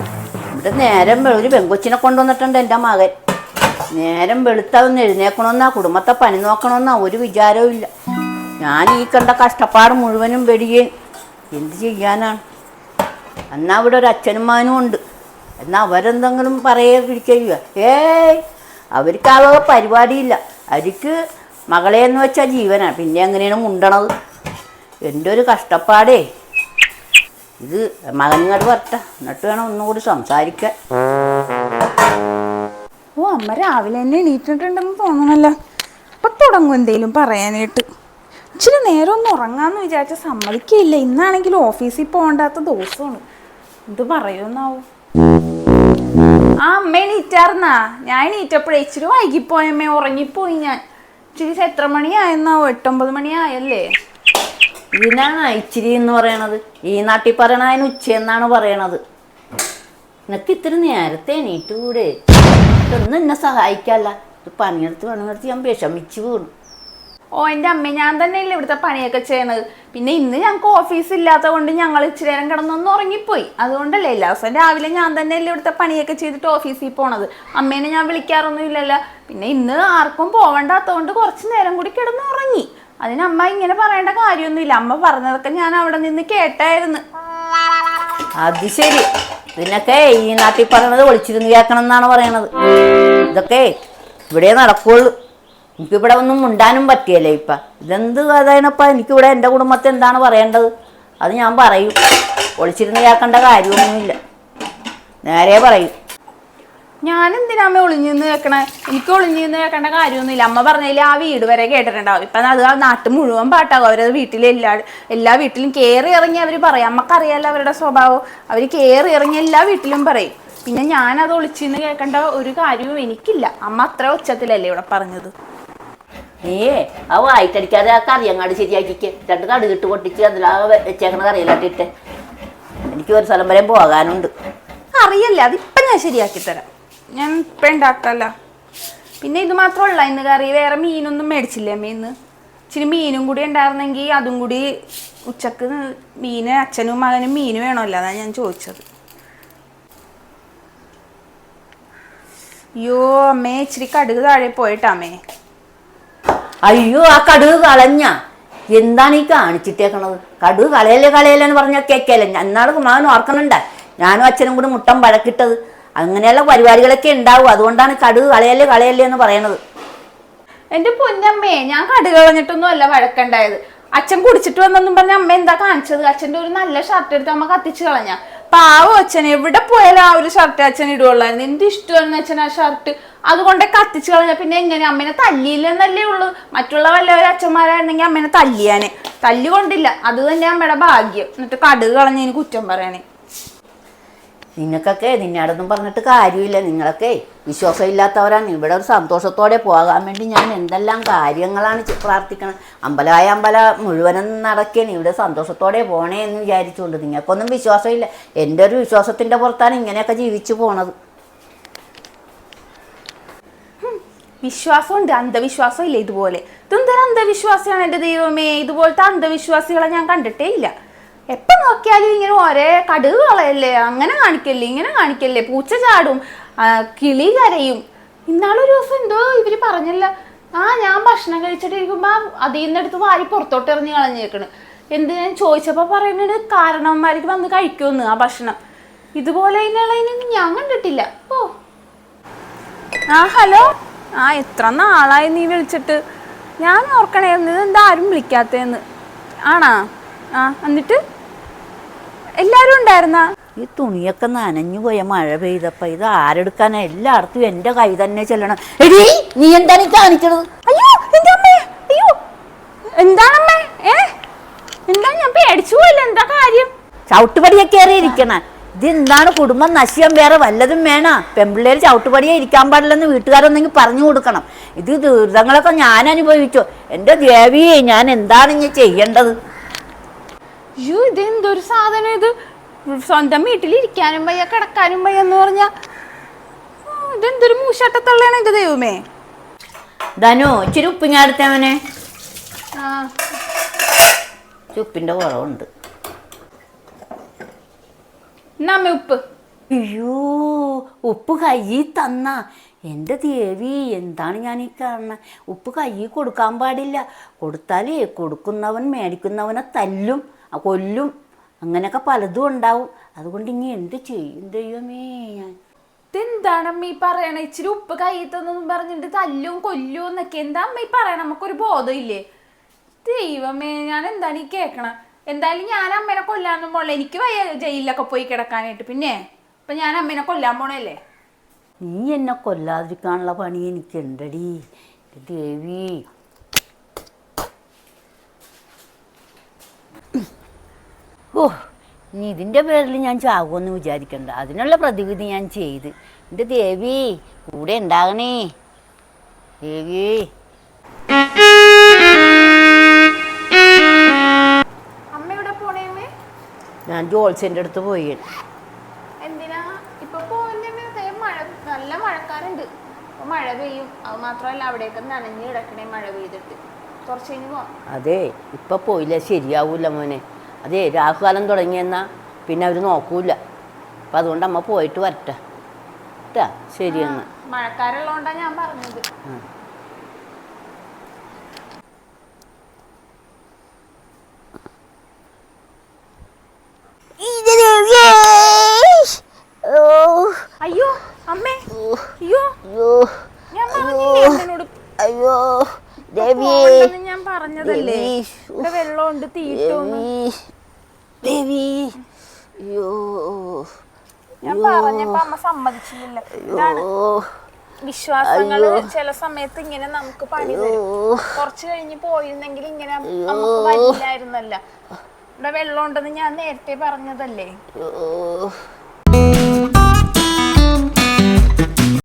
ഇവിടെ നേരം ഒരു പെങ്കൊച്ചിനെ കൊണ്ടുവന്നിട്ടുണ്ട് എന്റെ മകൻ. നേരം വെളുത്താവുന്ന എഴുന്നേക്കണമെന്നാ കുടുംബത്തെ പണി നോക്കണമെന്നാ ഒരു വിചാരവും ഇല്ല. ഞാൻ ഈ കണ്ട കഷ്ടപ്പാട് മുഴുവനും വെടിയേ. എന്ത് ചെയ്യാനാണ്? എന്നാ ഇവിടെ ഒരു അച്ഛനും ഉണ്ട്. എന്നാൽ അവരെന്തെങ്കിലും പറയുക പിടിക്കുക ഏയ് അവർക്ക് ആ പരിപാടിയില്ല. അവർക്ക് മകളെ എന്ന് വെച്ചാൽ ജീവനാണ് പിന്നെ എങ്ങനെയാണ് മുണ്ടണത്? എന്റെ ഒരു കഷ്ടപ്പാടേ. ഇത് മകനിങ്ങോട്ട് വരട്ടെ. എന്നിട്ട് വേണം ഒന്നുകൂടി സംസാരിക്കാൻ. ഓ അമ്മ രാവിലെ തന്നെ എണീറ്റിട്ടുണ്ടെന്ന് തോന്നണല്ലോ. അപ്പൊ തുടങ്ങും എന്തേലും പറയാനായിട്ട്. ഇച്ചിരി നേരം ഒന്ന് ഉറങ്ങാന്ന് വിചാരിച്ച സമ്മതിക്കില്ല ഇന്നാണെങ്കിൽ ഓഫീസിൽ പോകണ്ടാത്ത ദിവസമാണ്. എന്ത് പറയുമെന്നാവും. ആ അമ്മ എണീറ്റാർന്നാ? ഞാൻ എണീറ്റപ്പോഴേ ഇച്ചിരി വൈകിപ്പോയമ്മേ ഉറങ്ങിപ്പോയി ഞാൻ. ഇച്ചിരി എത്ര മണിയായെന്നാവോ? എട്ടൊമ്പത് മണിയായല്ലേ? ഇതിനാണ് ഇച്ചിരി എന്ന് പറയണത്. ഈ നാട്ടിൽ പറയണ അതിന് ഉച്ചയെന്നാണ് പറയണത്. നിനക്ക് ഇത്തിരി നേരത്തെ എണീറ്റൂടെ. ഇതൊന്നും എന്നെ സഹായിക്കല്ല. ഇത് പണിയെടുത്ത് പണിയെടുത്ത് ഞാൻ വിഷമിച്ചു വീണു. ഓ എന്റെ അമ്മ ഞാൻ തന്നെയല്ലേ ഇവിടുത്തെ പണിയൊക്കെ ചെയ്യണത്. പിന്നെ ഇന്ന് ഞങ്ങൾക്ക് ഓഫീസ് ഇല്ലാത്ത കൊണ്ട് ഞങ്ങൾ ഇച്ചിരി നേരം കിടന്നൊന്ന് ഉറങ്ങിപ്പോയി. അതുകൊണ്ടല്ലേ എല്ലാ ദിവസവും രാവിലെ ഞാൻ തന്നെയല്ലേ ഇവിടുത്തെ പണിയൊക്കെ ചെയ്തിട്ട് ഓഫീസിൽ പോണത്. അമ്മേനെ ഞാൻ വിളിക്കാറൊന്നും ഇല്ലല്ലോ. പിന്നെ ഇന്ന് ആർക്കും പോവണ്ടാത്തതുകൊണ്ട് കുറച്ച് നേരം കൂടി കിടന്ന് ഉറങ്ങി. അതിന് അമ്മ ഇങ്ങനെ പറയേണ്ട കാര്യമൊന്നുമില്ല. അമ്മ പറഞ്ഞതൊക്കെ ഞാൻ അവിടെ നിന്ന് കേട്ടായിരുന്നു. അത് ശരി. ഇതിനൊക്കെ ഈ നാട്ടിൽ പറയണത് ഒളിച്ചിരുന്ന് കേൾക്കണം എന്നാണ് പറയണത്. ഇതൊക്കെ ഇവിടെ നടക്കുള്ളൂ. എനിക്കിവിടെ ഒന്നും മുണ്ടാനും പറ്റിയല്ലേ ഇപ്പൊ? ഇതെന്ത് അതായപ്പ എനിക്കിവിടെ എന്റെ കുടുംബത്തെ എന്താണ് പറയേണ്ടത്? അത് ഞാൻ പറയും. ഒളിച്ചിരുന്ന് കേൾക്കേണ്ട കാര്യമൊന്നുമില്ല. നേരെ പറയും. ഞാൻ എന്തിനാ അമ്മ ഒളിഞ്ഞു നിന്ന് കേൾക്കണേ എനിക്ക് ഒളിഞ്ഞു നിന്ന് കേൾക്കേണ്ട കാര്യമൊന്നുമില്ല. അമ്മ പറഞ്ഞതിൽ ആ വീട് വരെ കേട്ടിട്ടുണ്ടാവും. ഇപ്പൊ അത് ആ നാട്ടിൽ മുഴുവൻ പാട്ടാകും. അവരത് വീട്ടിൽ എല്ലാ എല്ലാ വീട്ടിലും കയറി ഇറങ്ങി അവർ പറയും. അമ്മക്കറിയാലോ അവരുടെ സ്വഭാവം. അവർ കയറി ഇറങ്ങി എല്ലാ വീട്ടിലും പറയും. പിന്നെ ഞാൻ അത് ഒളിച്ചു നിന്ന് കേൾക്കേണ്ട ഒരു കാര്യവും എനിക്കില്ല. അമ്മ അത്ര ഉച്ചത്തിലല്ലേ ഇവിടെ പറഞ്ഞത്. ഏ ആ വായിട്ടടിക്കാതെ ആ കറിയങ്ങാട് ശരിയാക്കിക്ക്. രണ്ട് കടുകിട്ട് പൊട്ടിച്ച് അതിലാ വെച്ചേക്കണ കറിയിലാട്ടിട്ട് എനിക്ക് ഒരു സ്ഥലം വരെ പോകാനുണ്ട്. അറിയല്ലേ. അതിപ്പം ഞാൻ ശരിയാക്കി തരാം. ഞാൻ ഇപ്പം ഉണ്ടാക്കല്ല പിന്നെ ഇത് മാത്രമല്ല ഇന്ന് കറി വേറെ മീനൊന്നും മേടിച്ചില്ലേ അമ്മ ഇന്ന്. ഇച്ചിരി മീനും കൂടി ഉണ്ടായിരുന്നെങ്കിൽ അതും കൂടി ഉച്ചയ്ക്ക് മീന് അച്ഛനും മകനും മീൻ വേണമല്ല അതാണ് ഞാൻ ചോദിച്ചത്. അയ്യോ അമ്മേ ഇച്ചിരി കടുക് താഴെ പോയിട്ടാമേ അയ്യോ ആ കടുക് കളഞ്ഞ. എന്താണ് ഈ കാണിച്ചിട്ടേക്കണത്? കടുക് കളയല്ലേ കളയല്ലേ എന്ന് പറഞ്ഞാൽ കേക്കല്ലേ എന്നാൽ മകൻ ഓർക്കണുണ്ട. ഞാനും അച്ഛനും കൂടി മുട്ടം വഴക്കിട്ടത് അങ്ങനെയുള്ള പരിപാടികളൊക്കെ ഉണ്ടാവും. അതുകൊണ്ടാണ് കടുക് കളയല്ലേ കളയല്ലേ എന്ന് പറയണത്. എന്റെ പൊന്നമ്മേ ഞാൻ കടുക് കളഞ്ഞിട്ടൊന്നും അല്ല വഴക്കുണ്ടായത്. അച്ഛൻ കുടിച്ചിട്ട് വന്നെന്നും പറഞ്ഞ അമ്മ എന്താ കാണിച്ചത്? അച്ഛന്റെ ഒരു നല്ല ഷർട്ട് എടുത്ത് അമ്മ കത്തിച്ചു കളഞ്ഞ. പാവോ അച്ഛൻ എവിടെ പോയാലും ആ ഒരു ഷർട്ട് അച്ഛൻ ഇടുകയുള്ളായിരുന്നു എന്ത് ഇഷ്ടമായിരുന്നു അച്ഛൻ ആ ഷർട്ട് അതുകൊണ്ട് കത്തിച്ചു കളഞ്ഞ. പിന്നെ എങ്ങനെ? അമ്മേനെ തല്ലിയില്ലെന്നല്ലേ ഉള്ളൂ. മറ്റുള്ള വല്ലവരും അച്ഛന്മാരായിരുന്നെങ്കിൽ അമ്മേനെ തല്ലിയാനെ. തല്ലി കൊണ്ടില്ല അത് തന്നെ അമ്മയുടെ ഭാഗ്യം. എന്നിട്ട് കടുക് കളഞ്ഞതിന് കുറ്റം പറയണേ. നിങ്ങൾക്കൊക്കെ നിന്നോടൊന്നും പറഞ്ഞിട്ട് കാര്യമില്ല. നിങ്ങളൊക്കെ വിശ്വാസമില്ലാത്തവരാണ്. ഇവിടെ ഒരു സന്തോഷത്തോടെ പോകാൻ വേണ്ടി ഞാൻ എന്തെല്ലാം കാര്യങ്ങളാണ് പ്രാർത്ഥിക്കണം അമ്പലമായ അമ്പല മുഴുവനും നടക്കുകയാണ് ഇവിടെ സന്തോഷത്തോടെ പോണേ എന്ന് വിചാരിച്ചുകൊണ്ട് നിങ്ങൾക്കൊന്നും വിശ്വാസമില്ല. എന്റെ ഒരു വിശ്വാസത്തിന്റെ പുറത്താണ് ഇങ്ങനെയൊക്കെ ജീവിച്ചു പോണത്. വിശ്വാസമുണ്ട്. അന്ധവിശ്വാസം ഇല്ല ഇതുപോലെ. ഇതെന്തൊരു അന്ധവിശ്വാസമാണ് എന്റെ ദൈവമേ? ഇതുപോലത്തെ അന്ധവിശ്വാസികളെ ഞാൻ കണ്ടിട്ടേ ഇല്ല. എപ്പം നോക്കിയാലും ഇങ്ങനെ ഒരേ കടുക് കളയല്ലേ? അങ്ങനെ കാണിക്കല്ലേ ഇങ്ങനെ കാണിക്കല്ലേ? പൂച്ച ചാടും കിളി കരയും. ഇന്നാളൊരു ദിവസം എന്തോ ഇവർ പറഞ്ഞല്ല. ആ ഞാൻ ഭക്ഷണം കഴിച്ചിട്ടിരിക്കുമ്പോ അതിൽ നിന്നെടുത്ത് വാരി പുറത്തോട്ട് ഇറങ്ങി കളഞ്ഞേക്കണ്. എന്ത് ഞാൻ ചോദിച്ചപ്പോ പറയുന്നത് കാരണവന്മാർക്ക് വന്ന് കഴിക്കുമെന്ന് ആ ഭക്ഷണം. ഇതുപോലെ ഇതിനുള്ളതിനൊന്നും ഞാൻ കണ്ടിട്ടില്ല. ഓ. ആ ഹലോ. ആ എത്ര നാളായി നീ വിളിച്ചിട്ട്? ഞാൻ ഓർക്കണേന്ന് എന്താ ആരും വിളിക്കാത്തേന്ന് ആണാ? ആ എന്നിട്ട്? എല്ലാരും ഉണ്ടായിരുന്ന? ഈ തുണിയൊക്കെ നനഞ്ഞു പോയ മഴ പെയ്തപ്പ ഇത് ആരെടുക്കാനാ? എല്ലായിടത്തും എന്റെ കൈ തന്നെ ചെല്ലണം. എടി നീ എന്താണ് ഈ കാണിക്കണത്? അയ്യോ എന്റെ അമ്മേ? അയ്യോ എന്താണമ്മേ? ഏ? എന്താ ഞാൻ പേടിച്ചു പോയില്ല എന്താ കാര്യം? ചവിട്ടുപടിയൊക്കെ ഇരിക്കണ. ഇത് എന്താണ് കുടുംബം നശ്യം വേറെ വല്ലതും വേണ? പെമ്പിള്ളേര് ചവിട്ടുപടിയെ ഇരിക്കാൻ പാടില്ലെന്ന് വീട്ടുകാരൊന്നെങ്കിൽ പറഞ്ഞു കൊടുക്കണം. ഇത് ദുരിതങ്ങളൊക്കെ ഞാൻ അനുഭവിച്ചു. എന്റെ ദേവിയെ ഞാൻ എന്താണ് ഇനി ചെയ്യേണ്ടത്? അയ്യോ ഇതെന്തൊരു സാധനം ഇത്? സ്വന്തം വീട്ടിൽ ഇരിക്കാനും വയ്യ കിടക്കാനും വയ്യ എന്ന് പറഞ്ഞ. ഇതെന്തൊരു മൂശാട്ടത്തള്ളയാണ് എന്റെ ദൈവമേ. ധനു ഇച്ചിരി ഉപ്പിങ്ങാടുത്തവനെ ഉപ്പിന്റെ കുറവുണ്ട്. എന്നാ അമ്മ ഉപ്പ്? അയ്യോ ഉപ്പ് കയ്യിൽ തന്ന. എന്റെ ദേവി എന്താണ് ഞാൻ ഈ കാണുന്നത് ഉപ്പ് കയ്യിൽ കൊടുക്കാൻ പാടില്ല. കൊടുത്താലേ കൊടുക്കുന്നവൻ മേടിക്കുന്നവനെ തല്ലും. കൊല്ലും. അങ്ങനെയൊക്കെ പലതും ഉണ്ടാവും. അതുകൊണ്ട് ഇനി എന്ത് ചെയ്യും ദൈവമേ ഞാൻ. എന്താണ് അമ്മ ഈ പറയണ? ഇച്ചിരി ഉപ്പ് കയ്യത്തൊന്നും പറഞ്ഞിട്ട് തല്ലും കൊല്ലും എന്നൊക്കെ എന്താ അമ്മ ഈ പറയണ? നമുക്കൊരു ബോധമില്ലേ? ദൈവമേ ഞാൻ എന്താണ് ഈ കേക്കണ? എന്തായാലും ഞാൻ അമ്മേനെ കൊല്ലാന്നും പോണല്ലേ. എനിക്ക് വയ്യ ജയിലിലൊക്കെ പോയി കിടക്കാനായിട്ട്. പിന്നെ? ഇപ്പൊ ഞാൻ അമ്മേനെ കൊല്ലാൻ പോണല്ലേ നീ എന്നെ കൊല്ലാതിരിക്കാനുള്ള പണി എനിക്കുണ്ടടി ഉണ്ടടി ദേവി ഓ ഇനി ഇതിന്റെ പേരിൽ ഞാൻ ചാകുമെന്ന് വിചാരിക്കണ്ട. അതിനുള്ള പ്രതിവിധി ഞാൻ ചെയ്ത്. എന്റെ ദേവി കൂടെ ഉണ്ടാകണേ. ദേവി. ഞാൻ ജോൾസിന്റെ അടുത്ത് പോയി. എന്തിനാ? ഇപ്പൊ മഴ നല്ല മഴക്കാരുണ്ട് മഴ പെയ്യും. അത് മാത്രമല്ല അവിടെയൊക്കെ നനഞ്ഞു കിടക്കണേ മഴ പെയ്തിട്ട്. കുറച്ച് കഴിഞ്ഞ് പോവാം. അതെ ഇപ്പൊ പോയില്ല. ശരിയാവൂല മോനെ. അതെ രാഹുകാലം തുടങ്ങിയെന്നാ. പിന്നെ അവർ നോക്കൂല അപ്പം അതുകൊണ്ട് അമ്മ പോയിട്ട് വരട്ടെ. കേട്ടാ ശരിയെന്ന് മഴക്കാരുള്ളതുകൊണ്ടാ ഞാൻ പറഞ്ഞത്. അയ്യോ അമ്മേ. അയ്യോ. ഞാൻ പറഞ്ഞില്ലേ അയ്യോ. ദേവി ഞാൻ പറഞ്ഞതല്ലേ? വെള്ളമുണ്ട് തീറ്റൊന്നും ദേവി. അയ്യോ. ഞാൻ പറഞ്ഞപ്പോ അമ്മ സമ്മതിച്ചില്ല ഇതാണ് വിശ്വാസങ്ങൾ ചില സമയത്ത് ഇങ്ങനെ നമുക്ക് പണി തരും. കുറച്ച് കഴിഞ്ഞ് പോയിരുന്നെങ്കിൽ ഇങ്ങനെ നമുക്ക് വരില്ലായിരുന്നല്ല. ഇവിടെ വെള്ളം ഉണ്ടെന്ന് ഞാൻ നേരത്തെ പറഞ്ഞതല്ലേ?